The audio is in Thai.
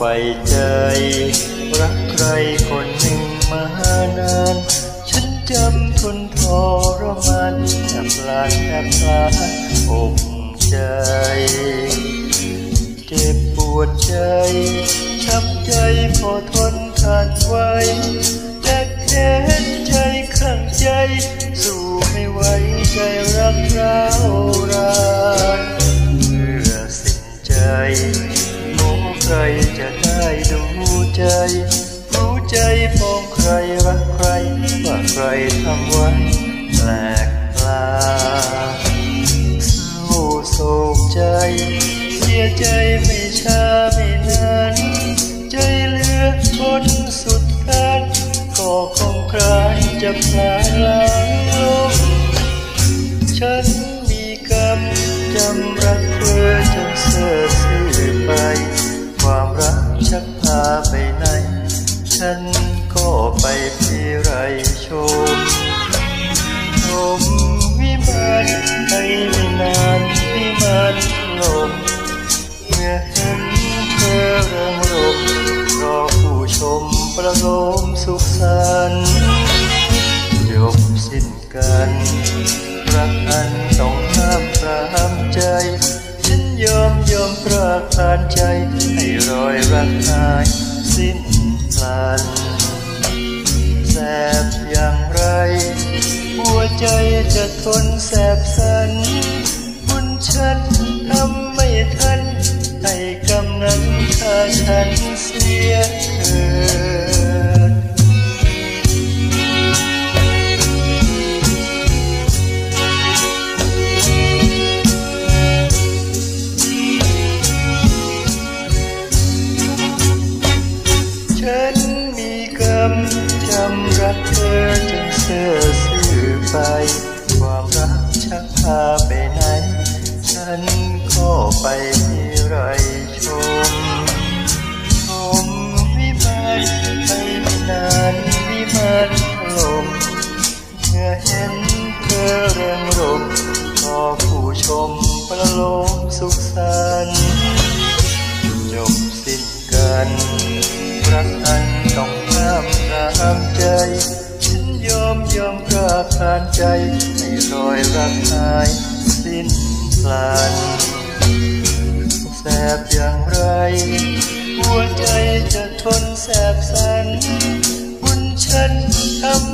ไฟใจ รักใครคนหนึ่งมานาน ฉันจำทนทรมานแอบลานแอบลานอกใจเจ็บปวดใจช้ำใจพอทนทานไว้แต่แค้นใจข้างใจ สู้ไม่ไหวใจ ใครจะได้ดูใจ รู้ใจปองใครรักใคร ว่าใครทำไว้แปลกปลาเศร้าโศกใจ เสียใจไม่ช้าไม่นานใจเหลือทนสุดการก็คงครานจะพลาลางลงฉันมีกรรมจำรักเธอจนเสื่อ ชักพาไปไหน ฉันก็ไปที่ไรชม ชมวิมานไปไม่นานวิมานล่มเมื่อเห็นเธอเริงรมรอผู้ชมประโลมสุขสันต์จบสิ้นกันรักอัน ปรากทานใจ ให้รอยรักหาย สิ้นพลันแสบอย่างไร หัวใจจะทนแสบสันบุญฉันทำไม่ทันให้กำนั้นถ้าฉันเสียเธอ รักเธอจนเสื่อซื่อไป ความรักชักพาไปไหน ฉันก็ไปที่ไรชม ชมวิมานไปนานวิมานลมเมื่อเห็นเธอเริงรมก็ผู้ชมประโลมสุขสันต์จบสิ้นกัน ราบทานใจให้รอยรักหายสิ้นพลันแสบอย่างไร หัวใจจะทนแสบสันบุญฉันทำ